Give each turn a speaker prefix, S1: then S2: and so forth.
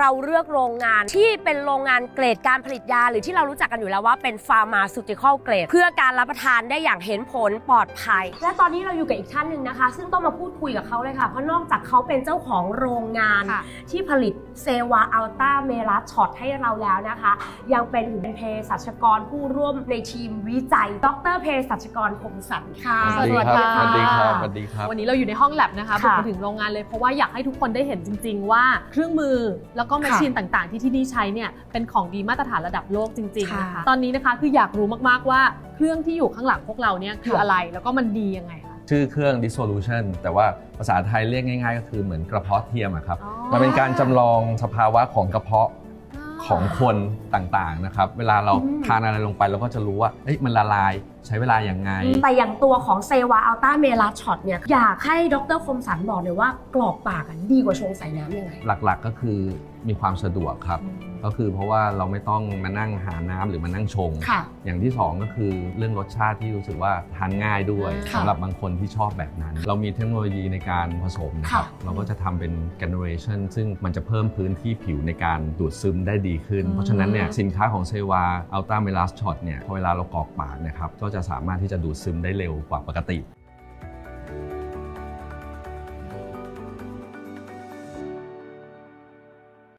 S1: เราเลือกโรงงานที่เป็นโรงงานเกรดการผลิตยา หรือที่เรารู้จักกันอยู่แล้วว่าเป็นฟาร์มาซูติคอลเกรดเพื่อการรับประทานได้อย่างเห็นผลปลอดภัย และตอนนี้เราอยู่กับอีกท่านหนึ่งนะคะ ซึ่งต้องมาพูดคุยกับเขาเลยค่ะ เพราะนอกจากเขาเป็นเจ้าของโรงงาน
S2: ค่ะ
S1: ที่ผลิตเซวาอัลต้าเมลัสช็อตให้เราแล้วนะคะ ยังเป็นถึงเภสัชกรผู้ร่วมในทีมวิจัย ดรเภสัชกรคมสันค่ะ
S2: สวัสดีครับ
S3: สวัสดีครับ สวัสดีครับ
S2: วันนี้เราอยู่ในห้องแลบนะคะบุก
S1: ค่ะ
S2: มาถึงโรงงานเลยเพราะว่าอยากให้ทุกคนได้เห็นจริง ๆ ว่าเครื่องมือแล้วก็แมชชีนต่างๆ ที่ที่นี่ใช้เนี่ยเป็นของดีมาตรฐานระดับโลกจริงๆนะคะ
S1: ค่ะ
S2: ตอนนี้นะคะคืออยากรู้มากๆว่าเครื่องที่อยู่ข้างหลังพวกเราเนี่ยคือ
S1: ค่ะ
S2: อะไรแล้วก็มันดียังไงคะ
S3: ชื่อเครื่อง dissolution แต่ว่าภาษาไทยเรียกง่าย ๆ ก็คือเหมือนกระเพาะเทียมอะครับ
S2: อ๋อ
S3: มันเป็นการจำลองสภาวะของกระเพาะของคนต่างๆนะครับ เวลาเรา
S1: อืม
S3: ทานอะไรลงไปเราก็จะรู้ว่าเอ้ยมันละลายใช้เวลาอย่างไง
S1: แต่อย่างตัวของเซวาอัลต้าเมลัสช็อตเนี่ย อยากให้ดรคมสันบอกเลยว่ากรอกปากอะดีกว่าชงใส่น้ำยังไง
S3: หลักๆก็คือมีความสะดวกครับ ก็คือเพราะว่าเราไม่ต้องมานั่งหาน้ำหรือมานั่งชง
S1: ค่ะ
S3: อย่างที่สองก็คือเรื่องรสชาติที่รู้สึกว่าทานง่ายด้วย
S1: ค่ะ
S3: สำหรับบางคนที่ชอบแบบนั้น เรามีเทคโนโลยีในการผสมนะครับ
S1: ค่ะ
S3: เราก็จะทำเป็น generation ซึ่งมันจะเพิ่มพื้นที่ผิวในการดูดซึมได้ดีขึ้น
S2: อืม
S3: เพราะฉะนั้นเนี่ยสินค้าของเซวาอัลต้าเมลัสช็อตเนี่ยพอเวลาเรากรอกปากนะครับก็จะสามารถที่จะดูดซึมได้เร็วกว่าปกติ